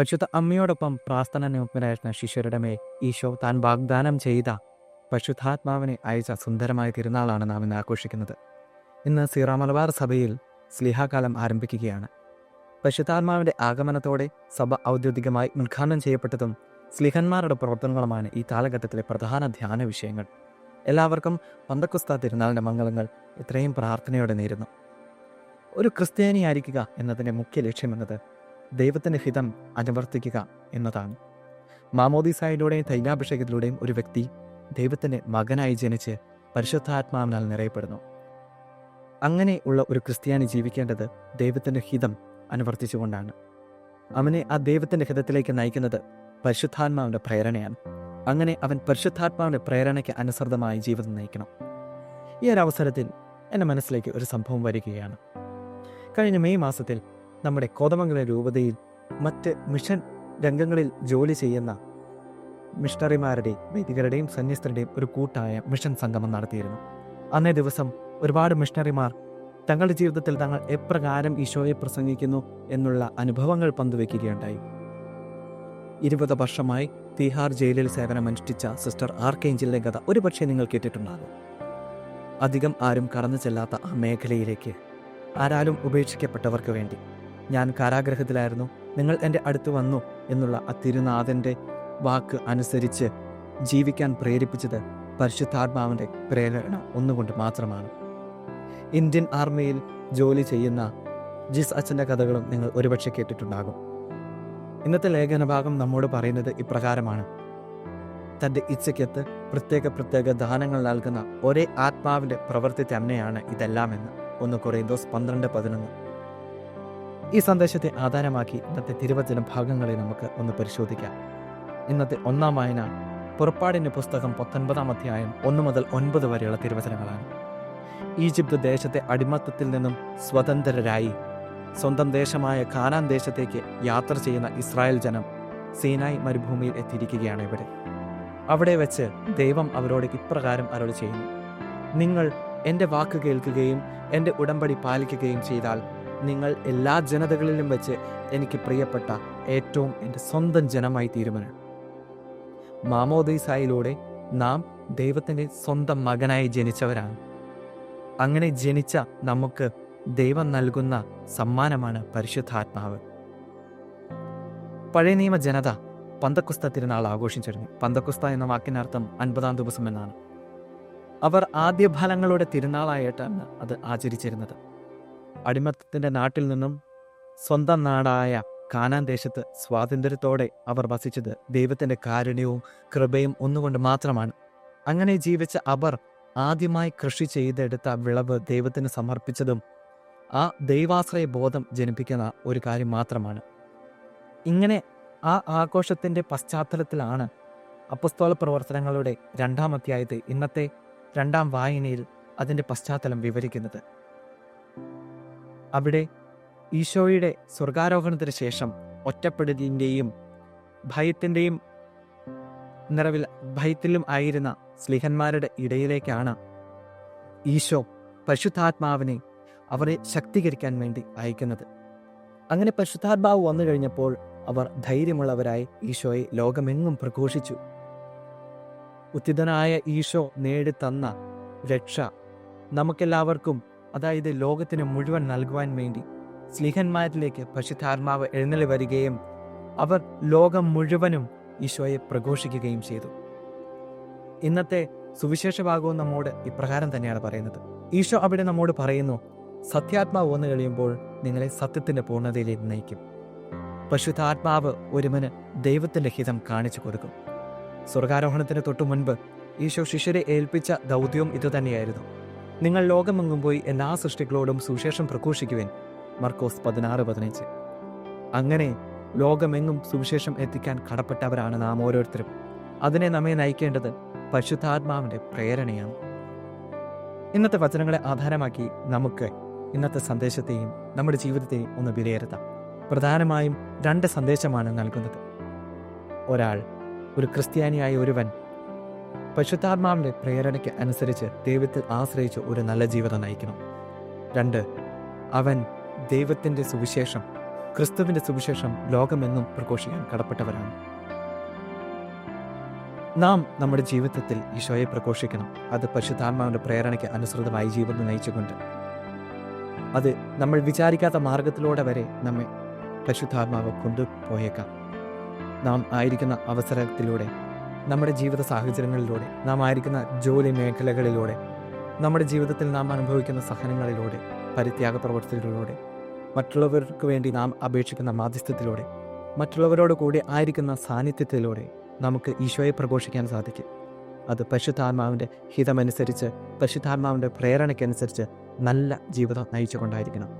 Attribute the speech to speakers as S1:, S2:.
S1: പരിശുദ്ധ അമ്മയോടൊപ്പം പ്രാർത്ഥന നിമഗ്നരായിരുന്ന ശിഷ്യരുടെ മേൽ ഈശോ താൻ വാഗ്ദാനം ചെയ്ത പരിശുദ്ധാത്മാവിനെ അയച്ച സുന്ദരമായ തിരുനാളാണ് നാം ഇന്ന് ആഘോഷിക്കുന്നത്. ഇന്ന് സീറ മലബാർ സഭയിൽ സ്ലിഹാകാലം ആരംഭിക്കുകയാണ്. പരിശുദ്ധാത്മാവിന്റെ ആഗമനത്തോടെ സഭ ഔദ്യോഗികമായി ഉദ്ഘാടനം ചെയ്യപ്പെട്ടതും സ്ലിഹന്മാരുടെ പ്രവർത്തനങ്ങളുമാണ് ഈ കാലഘട്ടത്തിലെ പ്രധാന ധ്യാന വിഷയങ്ങൾ. എല്ലാവർക്കും പന്തക്കുസ്ത തിരുനാളിന്റെ മംഗളങ്ങൾ ഇത്രയും പ്രാർത്ഥനയോടെ നേരുന്നു. ഒരു ക്രിസ്ത്യാനിയായിരിക്കുക എന്നതിന്റെ മുഖ്യ ലക്ഷ്യമെന്നത് ദൈവത്തിന്റെ ഹിതം അനുവർത്തിക്കുക എന്നതാണ്. മാമോദിസായിലൂടെയും തൈലാഭിഷേകത്തിലൂടെയും ഒരു വ്യക്തി ദൈവത്തിന്റെ മകനായി ജനിച്ച് പരിശുദ്ധാത്മാവിനാൽ നിറയപ്പെടുന്നു. അങ്ങനെ ഉള്ള ഒരു ക്രിസ്ത്യാനി ജീവിക്കേണ്ടത് ദൈവത്തിന്റെ ഹിതം അനുവർത്തിച്ചുകൊണ്ടാണ്. അവനെ ആ ദൈവത്തിന്റെ ഹിതത്തിലേക്ക് നയിക്കുന്നത് പരിശുദ്ധാത്മാവിന്റെ പ്രേരണയാണ്. അങ്ങനെ അവൻ പരിശുദ്ധാത്മാവിന്റെ പ്രേരണയ്ക്ക് അനുസൃതമായി ജീവിതം നയിക്കണം. ഈ ഒരു അവസരത്തിൽ എന്റെ മനസ്സിലേക്ക് ഒരു സംഭവം വരികയാണ്. കഴിഞ്ഞ മെയ് മാസത്തിൽ നമ്മുടെ കോതമംഗലം രൂപതയിൽ മറ്റ് മിഷൻ രംഗങ്ങളിൽ ജോലി ചെയ്യുന്ന മിഷണറിമാരുടെയും വൈദികരുടെയും സന്യസ്തരുടെയും ഒരു കൂട്ടായ മിഷൻ സംഗമം നടത്തിയിരുന്നു. അന്നേ ദിവസം ഒരുപാട് മിഷണറിമാർ തങ്ങളുടെ ജീവിതത്തിൽ തങ്ങൾ എപ്രകാരം ഈശോയെ പ്രസംഗിക്കുന്നു എന്നുള്ള അനുഭവങ്ങൾ പങ്കുവെക്കുകയുണ്ടായി. ഇരുപത് വർഷമായി തീഹാർ ജയിലിൽ സേവനമനുഷ്ഠിച്ച സിസ്റ്റർ ആർക്കേഞ്ചലിന്റെ കഥ ഒരുപക്ഷെ നിങ്ങൾ കേട്ടിട്ടുണ്ടാകും. അധികം ആരും കടന്നു ചെല്ലാത്ത ആ മേഖലയിലേക്ക് ആരാലും ഉപേക്ഷിക്കപ്പെട്ടവർക്ക് വേണ്ടി ഞാൻ കാരാഗ്രഹത്തിലായിരുന്നു. നിങ്ങൾ എന്റെ അടുത്ത് വന്നു എന്നുള്ള ആ തിരുനാഥന്റെ വാക്ക് അനുസരിച്ച് ജീവിക്കാൻ പ്രേരിപ്പിച്ചത് പരിശുദ്ധാത്മാവിന്റെ പ്രേരണ ഒന്നുകൊണ്ട് മാത്രമാണ്. ഇന്ത്യൻ ആർമിയിൽ ജോലി ചെയ്യുന്ന ജിസ് അച്ഛന്റെ കഥകളും നിങ്ങൾ ഒരുപക്ഷെ കേട്ടിട്ടുണ്ടാകും. ഇന്നത്തെ ലേഖന ഭാഗം നമ്മോട് പറയുന്നത് ഇപ്രകാരമാണ്. തന്റെ ഇച്ഛയ്ക്കത്ത് പ്രത്യേക പ്രത്യേക ദാനങ്ങൾ നൽകുന്ന ഒരേ ആത്മാവിന്റെ പ്രവൃത്തി തന്നെയാണ് ഇതെല്ലാം ഇതെല്ലാമെന്ന്. ഒന്ന് കുറേ ദോസ് പന്ത്രണ്ട് പതിനൊന്ന്. ഈ സന്ദേശത്തെ ആധാരമാക്കി ഇന്നത്തെ തിരുവചന ഭാഗങ്ങളെ നമുക്ക് ഒന്ന് പരിശോധിക്കാം. ഇന്നത്തെ ഒന്നാം വായന പുറപ്പാടിന്റെ പുസ്തകം പത്തൊൻപതാം അധ്യായം ഒന്ന് മുതൽ ഒൻപത് വരെയുള്ള തിരുവചനങ്ങളാണ്. ഈജിപ്ത് ദേശത്തെ അടിമത്തത്തിൽ നിന്നും സ്വതന്ത്രരായി. സ്വന്തം ദേശമായ കാനാൻ ദേശത്തേക്ക് യാത്ര ചെയ്യുന്ന ഇസ്രായേൽ ജനം സീനായ് മരുഭൂമിയിൽ എത്തിയിരിക്കുകയാണ് ഇവിടെ. അവിടെ വെച്ച് ദൈവം അവരോട് ഇപ്രകാരം അരുളി ചെയ്യുന്നു. നിങ്ങൾ എന്റെ വാക്ക് കേൾക്കുകയും എന്റെ ഉടമ്പടി പാലിക്കുകയും ചെയ്താൽ നിങ്ങൾ എല്ലാ ജനതകളിലും വെച്ച് എനിക്ക് പ്രിയപ്പെട്ട ഏറ്റവും എന്റെ സ്വന്തം ജനമായി തീരുമാനം. മാമോദൈസായിലൂടെ നാം ദൈവത്തിന്റെ സ്വന്തം മകനായി ജനിച്ചവരാണ്. അങ്ങനെ ജനിച്ച നമുക്ക് ദൈവം നൽകുന്ന സമ്മാനമാണ് പരിശുദ്ധാത്മാവ്. പഴയ നിയമ ജനത പന്തക്കുസ്ത തിരുനാൾ ആഘോഷിച്ചിരുന്നു. പന്തക്കുസ്ത എന്ന വാക്കിനർത്ഥം അൻപതാം ദിവസം എന്നാണ്. അവർ ആദ്യ ഫലങ്ങളുടെ തിരുനാളായിട്ടാണ് അത് ആചരിച്ചിരുന്നത്. അടിമത്തത്തിന്റെ നാട്ടിൽ നിന്നും സ്വന്തം നാടായ കാനാൻ ദേശത്ത് സ്വാതന്ത്ര്യത്തോടെ അവർ വസിച്ചത് ദൈവത്തിന്റെ കാരുണ്യവും കൃപയും ഒന്നുകൊണ്ട് മാത്രമാണ്. അങ്ങനെ ജീവിച്ച അവർ ആദ്യമായി കൃഷി ചെയ്തെടുത്ത വിളവ് ദൈവത്തിന് സമർപ്പിച്ചതും ആ ദൈവാശ്രയ ബോധം ജനിപ്പിക്കുന്ന ഒരു കാര്യം മാത്രമാണ്. ഇങ്ങനെ ആ ആഘോഷത്തിന്റെ പശ്ചാത്തലത്തിലാണ് അപ്പസ്തോല പ്രവർത്തനങ്ങളുടെ രണ്ടാം അധ്യായത്തെ ഇന്നത്തെ രണ്ടാം വായനയിൽ അതിന്റെ പശ്ചാത്തലം വിവരിക്കുന്നത്. അവിടെ ഈശോയുടെ സ്വർഗാരോഹണത്തിന് ശേഷം ഒറ്റപ്പെടലിന്റെയും ഭയത്തിന്റെയും നിറവിൽ ഭയത്തിലും ആയിരുന്ന സ്ലിഹന്മാരുടെ ഇടയിലേക്കാണ് ഈശോ പരിശുദ്ധാത്മാവിനെ അവരെ ശക്തീകരിക്കാൻ വേണ്ടി അയക്കുന്നത്. അങ്ങനെ പരിശുദ്ധാത്മാവ് വന്നു കഴിഞ്ഞപ്പോൾ അവർ ധൈര്യമുള്ളവരായി ഈശോയെ ലോകമെങ്ങും പ്രഘോഷിച്ചു. ഉത്തിതനായ ഈശോ നേടിത്തന്ന രക്ഷ നമുക്കെല്ലാവർക്കും അതായത് ലോകത്തിന് മുഴുവൻ നൽകുവാൻ വേണ്ടി സ്ലിഹന്മാരിലേക്ക് പരിശുദ്ധാത്മാവ് എഴുന്നള്ളി വരികയും അവർ ലോകം മുഴുവനും ഈശോയെ പ്രഘോഷിക്കുകയും ചെയ്തു. ഇന്നത്തെ സുവിശേഷ ഭാഗവും നമ്മോട് ഇപ്രകാരം തന്നെയാണ് പറയുന്നത്. ഈശോ അവിടെ നമ്മോട് പറയുന്നു സത്യാത്മാവ് വന്നു കഴിയുമ്പോൾ നിങ്ങളെ സത്യത്തിന്റെ പൂർണതയിലേക്ക് നയിക്കും. പരിശുദ്ധാത്മാവ് ഒരുവന് ദൈവത്തിന്റെ ഹിതം കാണിച്ചു കൊടുക്കും. സ്വർഗാരോഹണത്തിന് തൊട്ടു മുൻപ് ഈശോ ശിഷ്യരെ ഏൽപ്പിച്ച ദൗത്യവും ഇതുതന്നെയായിരുന്നു നിങ്ങൾ ലോകമെങ്ങും പോയി എല്ലാ സൃഷ്ടികളോടും സുവിശേഷം പ്രഘോഷിക്കുവിൻ. മർക്കോസ് പതിനാറ് പതിനഞ്ച്. അങ്ങനെ ലോകമെങ്ങും സുവിശേഷം എത്തിക്കാൻ കടപ്പെട്ടവരാണ് നാം ഓരോരുത്തരും. അതിനെ നമ്മെ നയിക്കേണ്ടത് പരിശുദ്ധാത്മാവിന്റെ പ്രേരണയാണ്. ഇന്നത്തെ വചനങ്ങളെ ആധാരമാക്കി നമുക്ക് ഇന്നത്തെ സന്ദേശത്തെയും നമ്മുടെ ജീവിതത്തെയും ഒന്ന് വിലയിരുത്താം. പ്രധാനമായും രണ്ട് സന്ദേശമാണ് നൽകുന്നത്. ഒരാൾ ഒരു ക്രിസ്ത്യാനിയായ ഒരുവൻ പരിശുദ്ധാത്മാവിന്റെ പ്രേരണയ്ക്ക് അനുസരിച്ച് ദൈവത്തിൽ ആശ്രയിച്ച് ഒരു നല്ല ജീവിതം നയിക്കണം. രണ്ട് അവൻ ദൈവത്തിന്റെ സുവിശേഷം ക്രിസ്തുവിന്റെ സുവിശേഷം ലോകമെന്നും പ്രഘോഷിക്കാൻ കടപ്പെട്ടവരാണ്. നാം നമ്മുടെ ജീവിതത്തിൽ ഈശോയെ പ്രഘോഷിക്കണം. അത് പരിശുദ്ധാത്മാവിന്റെ പ്രേരണയ്ക്ക് അനുസൃതമായി ജീവിതം നയിച്ചുകൊണ്ട്. അത് നമ്മൾ വിചാരിക്കാത്ത മാർഗത്തിലൂടെ വരെ നമ്മെ പരിശുദ്ധാത്മാവ് കൊണ്ടുപോയേക്കാം. നാം ആയിരിക്കുന്ന അവസരത്തിലൂടെ നമ്മുടെ ജീവിത സാഹചര്യങ്ങളിലൂടെ നാം ആയിരിക്കുന്ന ജോലി മേഖലകളിലൂടെ നമ്മുടെ ജീവിതത്തിൽ നാം അനുഭവിക്കുന്ന സഹനങ്ങളിലൂടെ പരിത്യാഗ പ്രവർത്തികളിലൂടെ മറ്റുള്ളവർക്ക് വേണ്ടി നാം അപേക്ഷിക്കുന്ന മാധ്യസ്ഥത്തിലൂടെ മറ്റുള്ളവരോട് കൂടി ആയിരിക്കുന്ന സാന്നിധ്യത്തിലൂടെ നമുക്ക് ഈശോയെ പ്രഘോഷിക്കാൻ സാധിക്കും. അത് പരിശുദ്ധാത്മാവിന്റെ ഹിതമനുസരിച്ച് പരിശുദ്ധാത്മാവിന്റെ പ്രേരണയ്ക്കനുസരിച്ച് നല്ല ജീവിതം നയിച്ചുകൊണ്ടായിരിക്കണം.